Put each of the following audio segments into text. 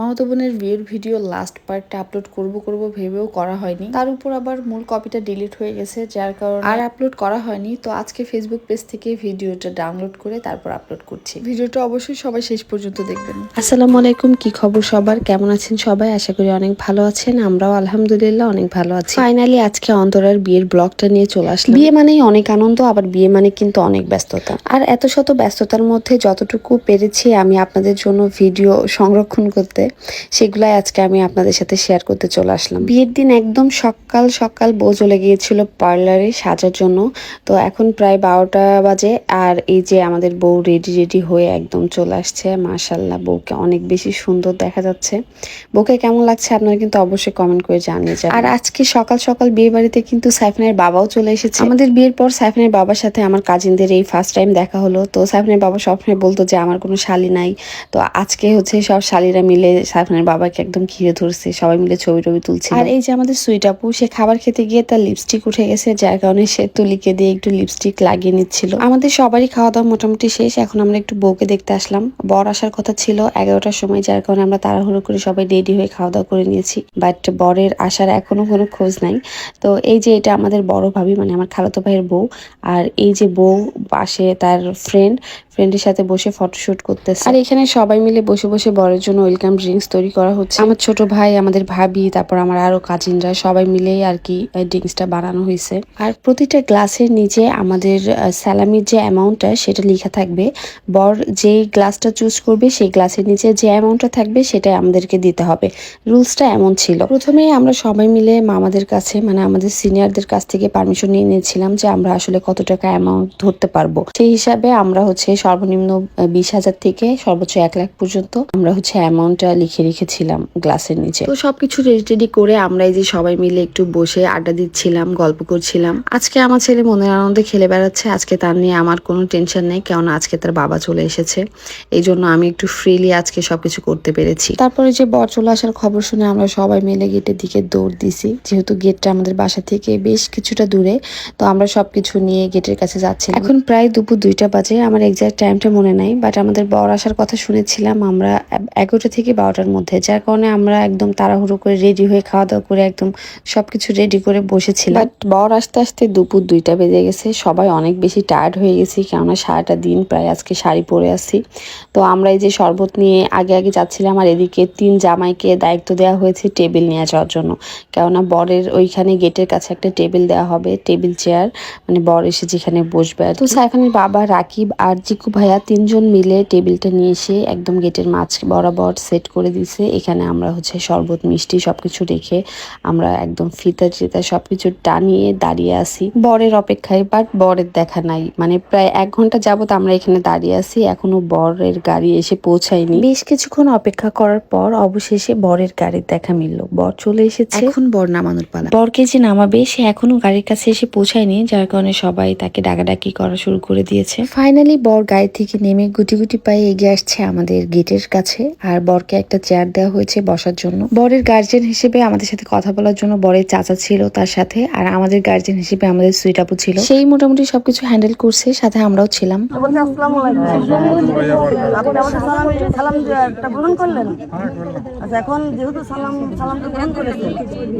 মামাতো বোনের বিয়ের ভিডিও লাস্ট পার্টটা আপলোড করব করব ভেবেও করা হয়নি। তার উপর আবার মূল কপিটা ডিলিট হয়ে গেছে, যার কারণে আর আপলোড করা হয়নি। তো আজকে ফেসবুক পেজ থেকে ভিডিওটা ডাউনলোড করে তারপর আপলোড করছি। ভিডিওটা অবশ্যই সবাই শেষ পর্যন্ত দেখবেন। আসসালামু আলাইকুম, কি খবর সবার? কেমন আছেন সবাই? আশা করি অনেক ভালো আছেন, আমরাও আলহামদুলিল্লাহ অনেক ভালো আছি। ফাইনালি আজকে অন্তরার বিয়ের ব্লগটা নিয়ে চলে আসলাম। বিয়ে মানেই অনেক আনন্দ, আবার বিয়ে মানে কিন্তু অনেক ব্যস্ততা। আর এত শত ব্যস্ততার মধ্যে যতটুকু পেরেছি আমি আপনাদের জন্য ভিডিও সংরক্ষণ করতে সেগুলাই আজকে আমি আপনাদের সাথে শেয়ার করতে চলে আসলাম। বিয়ের দিন একদম সকাল সকাল বউ চলে গিয়েছিল পার্লারে সাজার জন্য। তো এখন প্রায় বারোটা বাজে আর এই যে আমাদের বউ রেডি রেডি হয়ে একদম চলে আসছে। মাশাল্লাহ বউকে অনেক বেশি সুন্দর দেখা যাচ্ছে। বউকে কেমন লাগছে আপনারা কিন্তু অবশ্যই কমেন্ট করে জানিয়ে যাবেন। আর আজকে সকাল সকাল বিয়ে বাড়িতে কিন্তু সাইফানের বাবাও চলে এসেছে। আমাদের বিয়ের পর সাইফানের বাবার সাথে আমার কাজিনদের এই ফার্স্ট টাইম দেখা হলো। তো সাইফানের বাবা সবসময় বলতো যে আমার কোনো শালি নাই। তো আজকে হচ্ছে সব শালিরা মিলে সাইফানের বাবাকে একদম ঘিরে ধরছে। সবাই মিলে ছবি টবি তুলছে আর এই যে আমাদের সুইট আপু, সে খাবার খেতে গিয়ে তার লিপস্টিক উঠে গেছে, যার কারণে সে তুলিকে দিয়ে একটু লিপস্টিক লাগিয়ে নিচ্ছিল। আমাদের সবারই খাওয়া দাওয়া মোটামুটি শেষ। এখন আমরা একটু বউকে দেখতে আসলাম। বর আসার কথা ছিল এগারোটার সময়, যার কারণে আমরা তাড়াহুড়ো করে সবাই রেডি হয়ে খাওয়া দাওয়া করে নিয়েছি। বাট বরের আসার এখনও কোনো খোঁজ নাই। তো এই যে এটা আমাদের বড় ভাবি মানে আমার খালাতো ভাইয়ের বউ, আর এই যে বউ পাশে তার ফ্রেন্ড ফ্রেন্ডের সাথে বসে ফটোশুট করতেছে। আর এখানে সবাই মিলে বসে বসে বরের জন্য ওয়েলকাম ড্রিঙ্কস তৈরি করা হচ্ছে। আমার ছোট ভাই আমাদের ভাবি তারপর আমার আরও কাজিনরা সবাই মিলে আর কি ড্রিঙ্কসটা বানানো হয়েছে। আর প্রতিটা গ্লাসের নিচে আমাদের স্যালামির যে অ্যামাউন্টটা সেটা লেখা থাকবে। বর যেই গ্লাসটা চুজ করবে সেই গ্লাসের নিচে যে অ্যামাউন্টটা থাকবে সেটা আমাদেরকে দিতে হবে। রুলসটা এমন ছিল। প্রথমে আমরা সবাই মিলে মামাদের কাছে মানে আমাদের সিনিয়রদের কাছ থেকে পারমিশন নিয়ে নিয়েছিলাম যে আমরা আসলে কত টাকা অ্যামাউন্ট ধরতে পারব। সেই হিসাবে আমরা হচ্ছে সর্বনিম্ন বিশ হাজার থেকে সর্বোচ্চ এক লাখ পর্যন্ত আমরা হচ্ছে অ্যামাউন্টটা লিখে রেখেছিলাম গ্লাসের নিচে। তো সবকিছু রেডি টেডি করে আমরা এই যে সবাই মিলে একটু বসে আড্ডা দিচ্ছিলাম গল্প করছিলাম। আজকে আমার ছেলে মনের আনন্দে খেলে বেড়াচ্ছে। আজকে তার নিয়ে আমার কোনো টেনশন নেই কেননা আজকে তার বাবা চলে এসেছে। এই জন্য আমি একটু ফ্রিলি আজকে সবকিছু করতে পেরেছি। তারপরে যে বর চলে আসার খবর শুনে আমরা সবাই মিলে গেটের দিকে দৌড় দিছি। যেহেতু গেটটা আমাদের বাসা থেকে বেশ কিছুটা দূরে তো আমরা সবকিছু নিয়ে গেটের কাছে যাচ্ছি এখন প্রায় দুপুর দুইটা বাজে। আমার এক্সাক্ট টাইমটা মনে নাই বাট আমাদের বর আসার কথা শুনেছিলাম আমরা এগারোটা থেকে বারোটার মধ্যে যার কারণে আমরা একদম তাড়াহুড়ো করে রেডি হয়ে খাওয়া দাওয়া করে একদম সবকিছু রেডি করে বসেছিলাম। বাট বর আসতে আসতে দুপুর দুইটা বেজে গেছে সবাই অনেক বেশি টায়ার্ড হয়ে গেছি কেননা সারাটা দিন প্রায় আজকে শাড়ি পরে আসি তো আমরা এই যে শরবত নিয়ে আগে আগে যাচ্ছিলাম আর এদিকে তিন জামাইকে দায়িত্ব দেওয়া হয়েছে টেবিল নিয়ে যাওয়ার জন্য। কেননা বরের ওইখানে গেটের কাছে একটা টেবিল দেওয়া হবে টেবিল চেয়ার মানে বর এসে যেখানে বসবে আর তো সাইফানের বাবা রাকিব আর জিকু ভাইয়া তিনজন মিলে টেবিলটা নিয়ে এসে একদম গেটের মাছ বরাবর সেট করে দিছে এখানে আমরা হচ্ছে শরবত মিষ্টি সবকিছু রেখে আমরা একদম ফিতা টিতা সবকিছু টানিয়ে দাঁড়িয়ে আছি। বরের অপেক্ষায় বাট বরের দেখা নাই। মানে প্রায় এক ঘণ্টা যাবত আমরা এখানে দাঁড়িয়ে আছি এখনও বরের গাড়ি এসে পৌঁছায়নি। বেশ কিছুক্ষণ অপেক্ষা করার পর অবশেষে বরের গাড়ির দেখা মিলল। বর চলে এসেছে। এখন বর নামানোর পালা। বরকে যে নামাবে সে এখনও গাড়ির কাছে এসে পৌঁছায়নি যার কারণে সবাই তাকে ডাকাডাকি করা শুরু করে দিয়েছে। ফাইনালি বর গাড়ি থেকে নেমে গুটি গুটি পায়ে এগিয়ে আসছে আমাদের গেটের কাছে। আর বরকে একটা চেয়ার দেওয়া হয়েছে বসার জন্য। বরের গার্জেন হিসেবে আমাদের সাথে কথা বলার জন্য বরের চাচা ছিল তার সাথে। আর আমাদের গার্জেন হিসেবে আমাদের সুইট আপু ছিল। সেই মোটামুটি সবকিছু হ্যান্ডেল করছে সাথে আমরাও ছিলাম। বলছি আসসালামু আলাইকুম। আপনি আমাদের সালাম সালাম একটা গ্রহণ করলেন? আচ্ছা এখন যেহেতু সালাম সালামটা গ্রহণ করেছেন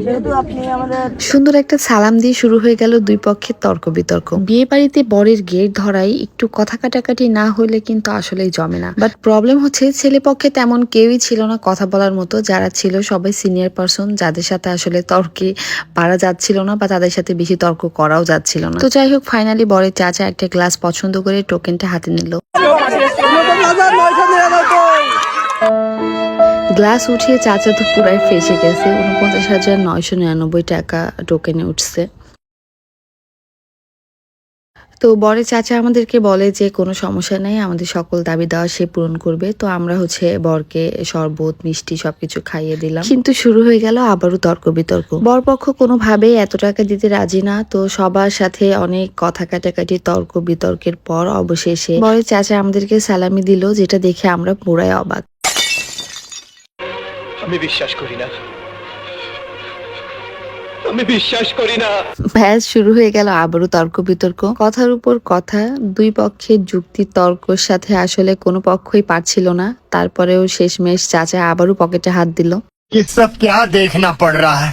সেহেতু আপনি আমাদের সুন্দর একটা সালাম দিয়ে শুরু হয়ে গেল দুই পক্ষের তর্ক বিতর্ক। বিয়ে বাড়িতে বরের গেট ধরাই একটু কথা কাটাকাটি না হলে কিন্তু আসলেই জমে না। বাট প্রবলেম হচ্ছে, ছেলে পক্ষে তেমন কেউই ছিল না কথা বলার মতো। যারা ছিল সবাই সিনিয়র পারসন যাদের সাথে আসলে তর্কে পারা যাচ্ছিল না বা তাদের সাথে বেশি তর্ক করাও যাচ্ছিল না। তো যাই হোক ফাইনালি বরের চাচা একটা গ্লাস পছন্দ করে টোকেনটা হাতে নিল। গ্লাস উঠিয়ে চাচা তো পুরাই ফেসে গেছে। উনপঞ্চাশ হাজার নয়শো নিরানব্বই টাকা টোকেনে উঠছে। তো বরের চাচা আমাদেরকে বলে যে, কোনো সমস্যা নেই, আমাদের সকল দাবি দেওয়া সে পূরণ করবে। তো আমরা হচ্ছে বরকে শরবত, মিষ্টি সবকিছু খাইয়ে দিলাম। কিন্তু শুরু হয়ে গেল আবারও তর্ক বিতর্ক বরপক্ষ কোনোভাবেই এত টাকা দিতে রাজি না। তো সবার সাথে অনেক কথা কাটাকাটি তর্ক বিতর্কের পর অবশেষে বরের চাচা আমাদেরকে সালামি দিল, যেটা দেখে আমরা পুরাই অবাক। আমি বিশ্বাস করি না। আমি বিশ্বাস করি না ব্যাস শুরু হয়ে গেল আবারও তর্ক বিতর্ক কথার উপর কথা দুই পক্ষের যুক্তি তর্কর সাথে আসলে কোনো পক্ষই পারছিল না তারপরেও শেষমেশ চাচা আবারও পকেটে হাত দিল ये सब क्या देखना पड़ रहा है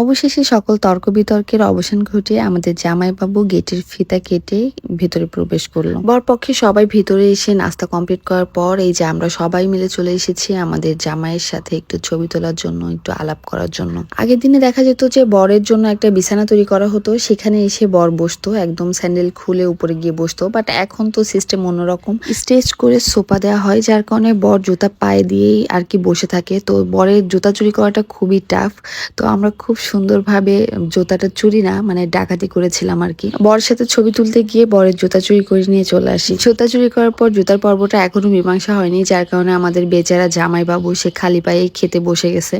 অবশেষে সকল তর্ক বিতর্কের অবসান ঘটিয়ে আমাদের জামাইবাবু গেটের ফিতা কেটে ভেতরে প্রবেশ করল। বরপক্ষে সবাই ভিতরে এসে নাস্তা কমপ্লিট করার পর এই যে আমরা সবাই মিলে চলে এসেছি আমাদের জামাইয়ের সাথে একটু ছবি তোলার জন্য, একটু আলাপ করার জন্য। আগের দিনে দেখা যেত যে বরের জন্য একটা বিছানা তৈরি করা হতো, সেখানে এসে বর বসতো, একদম স্যান্ডেল খুলে উপরে গিয়ে বসতো বাট এখন তো সিস্টেম অন্যরকম। স্টেজ করে সোফা দেওয়া হয়, যার কারণে বর জুতা পায়ে দিয়েই আর কি বসে থাকে। তো বরের জুতা চুরি করাটা খুবই টাফ তো আমরা খুব সুন্দরভাবে জুতাটা চুরি না মানে ডাকাতি করেছিলাম আর কি। বরের সাথে ছবি তুলতে গিয়ে বরের জুতা চুরি করে নিয়ে চলে আসি। জুতা চুরি করার পর জুতার পর্বটা এখনও মীমাংসা হয়নি, যার কারণে আমাদের বেচারা জামাই বাবু সে খালি পায়ে খেতে বসে গেছে।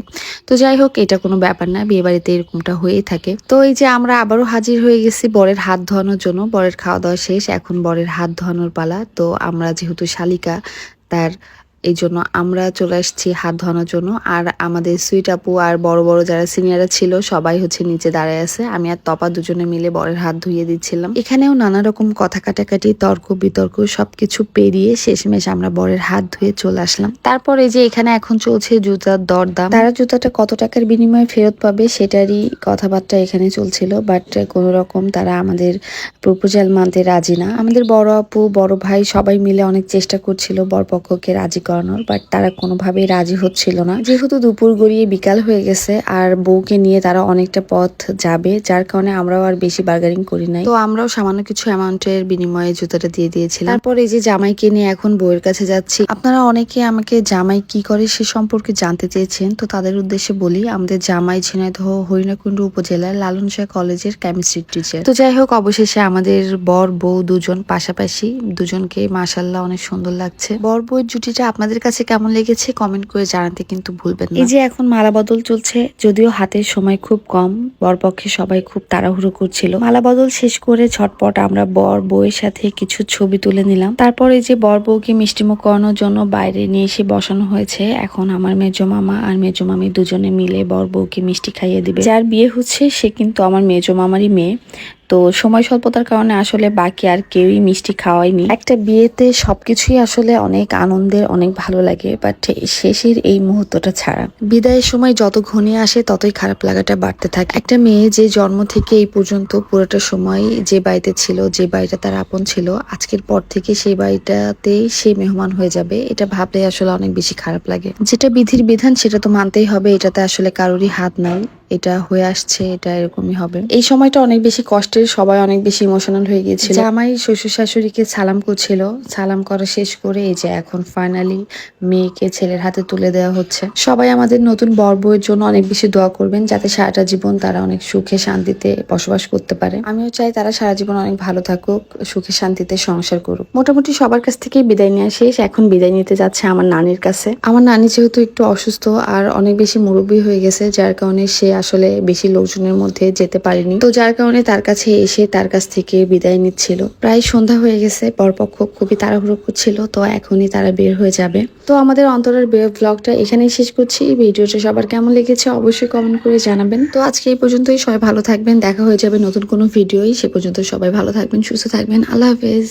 তো যাই হোক, এটা কোনো ব্যাপার না বিয়ে বাড়িতে এরকমটা হয়েই থাকে। তো এই যে আমরা আবারও হাজির হয়ে গেছি বরের হাত ধোয়ানোর জন্য, বরের খাওয়া দাওয়া শেষ, এখন বরের হাত ধোয়ানোর পালা। তো আমরা যেহেতু শালিকা, তার এই জন্য আমরা চলে আসছি হাত ধোয়ানোর জন্য। আর আমাদের সুইট আপু আর বড় বড় যারা সিনিয়ররা ছিল, সবাই হচ্ছে নিচে দাঁড়ায় আছে। আমি আর তপা দুজনে মিলে বরের হাত ধুইয়ে দিচ্ছিলাম। এখানেও নানা রকম কথা কাটাকাটি, তর্ক বিতর্ক সবকিছু পেরিয়ে শেষমেশ আমরা বরের হাত ধুয়ে চলে আসলাম। তারপর যে এখানে এখন চলছে জুতার দরদাম। তারা জুতাটা কত টাকার বিনিময়ে ফেরত পাবে সেটারই কথাবার্তা এখানে চলছিল বাট কোনো রকম তারা আমাদের প্রপোজাল মানতে রাজি না। আমাদের বড় আপু, বড় ভাই সবাই মিলে অনেক চেষ্টা করছিল বরপক্ষকে রাজি করানোর বাট তারা কোনোভাবেই রাজি হচ্ছিল না। যেহেতু দুপুর গড়িয়ে বিকাল হয়ে গেছে আর বউকে নিয়ে তারা অনেকটা পথ যাবে যার কারণে আমরাও আর বেশি বার্গারিং করি নাই। তো আমরাও সামান্য কিছু অ্যামাউন্টের বিনিময়ে জুতাটা দিয়ে দিয়েছিলাম। তারপর এই যে জামাইকে নিয়ে এখন বউয়ের কাছে যাচ্ছি। আপনারা অনেকে আমাকে জামাই কি করে সে সম্পর্কে জানতে চেয়েছেন তো তাদের উদ্দেশ্যে বলি আমাদের জামাই ঝিনাইদহ হরিণাকুণ্ড উপজেলার লালন শাহ কলেজের কেমিস্ট্রি টিচার তো যাই হোক অবশেষে আমাদের বর বউ দুজন পাশাপাশি দুজনকে মাসাল্লাহ অনেক সুন্দর লাগছে। বর বউয়ের জুটিটা আপনাদের কাছে কেমন লেগেছে কমেন্ট করে জানাতে কিন্তু ভুলবেন না। এই যে এখন মালা বদল চলছে, যদিও হাতের সময় খুব কম, বরপক্ষে সবাই খুব তাড়াহুড়ো করছিল। মালা বদল শেষ করে ঝটপট আমরা বর বউয়ের সাথে কিছু ছবি তুলে নিলাম। তারপর এই যে বর বউকে মিষ্টিমুখ করানোর জন্য বাইরে নিয়ে এসে বসানো হয়েছে, এখন আমার মেজো মামা আর মেজো মামি দুজনে মিলে বর বউকে মিষ্টি খাইয়ে দিবে। যার বিয়ে হচ্ছে, সে কিন্তু আমার মেজো মামারই মেয়ে। তো সময় স্বল্পতার কারণে আসলে বাকি আর কেউই মিষ্টি খাওয়ায়নি। একটা বিয়েতে সবকিছুই আসলে অনেক আনন্দের, অনেক ভালো লাগে বাট শেষের এই মুহূর্তটা ছাড়া। বিদায়ের সময় যত ঘনিয়ে আসে, ততই খারাপ লাগাটা বাড়তে থাকে। একটা মেয়ে যে জন্ম থেকে এই পর্যন্ত পুরোটা সময় যে বাড়িতে ছিল, যে বাড়িটা তার আপন ছিল, আজকের পর থেকে সেই বাড়িটাতেই সে মেহমান হয়ে যাবে, এটা ভাবলে আসলে অনেক বেশি খারাপ লাগে। যেটা বিধির বিধান সেটা তো মানতেই হবে, এটাতে আসলে কারোরই হাত নাই। এটা হয়ে আসছে, এটা এরকমই হবে। এই সময়টা অনেক বেশি কষ্টের, সবাই অনেক বেশি ইমোশনাল হয়ে গিয়েছিল। জামাই শ্বশুর শাশুড়িকে সালাম করছিল। সালাম করা শেষ করে এই যে এখন ফাইনালি মেয়েকে ছেলের হাতে তুলে দেওয়া হচ্ছে। সবাই আমাদের নতুন বর বউয়ের জন্য অনেক বেশি দোয়া করবেন, যাতে সারাটা জীবন তারা অনেক সুখে শান্তিতে বসবাস করতে পারে। আমিও চাই তারা সারা জীবন অনেক ভালো থাকুক, সুখে শান্তিতে সংসার করুক। মোটামুটি সবার কাছ থেকে বিদায় নেওয়া শেষ। এখন বিদায় নিতে যাচ্ছে আমার নানির কাছে। আমার নানি যেহেতু একটু অসুস্থ আর অনেক বেশি মুরব্বী হয়ে গেছে, যার কারণে সে আসলে বেশি লোকজনের মধ্যে যেতে পারেনি। তো যার কারণে তার কাছে এসে তার কাছ থেকে বিদায় নিচ্ছিল। প্রায় সন্ধ্যা হয়ে গেছে, পরপক্ষ খুবই তাড়াহুড়ো করছিল, তো এখনই তারা বের হয়ে যাবে। তো আমাদের অন্তরের ব্লগটা এখানেই শেষ করছি। ভিডিওটা সবার কেমন লেগেছে অবশ্যই কমেন্ট করে জানাবেন। তো আজকে এই পর্যন্তই, সবাই ভালো থাকবেন, দেখা হয়ে যাবে নতুন কোনো ভিডিওই। সে পর্যন্ত সবাই ভালো থাকবেন, সুস্থ থাকবেন। আল্লাহ হাফেজ।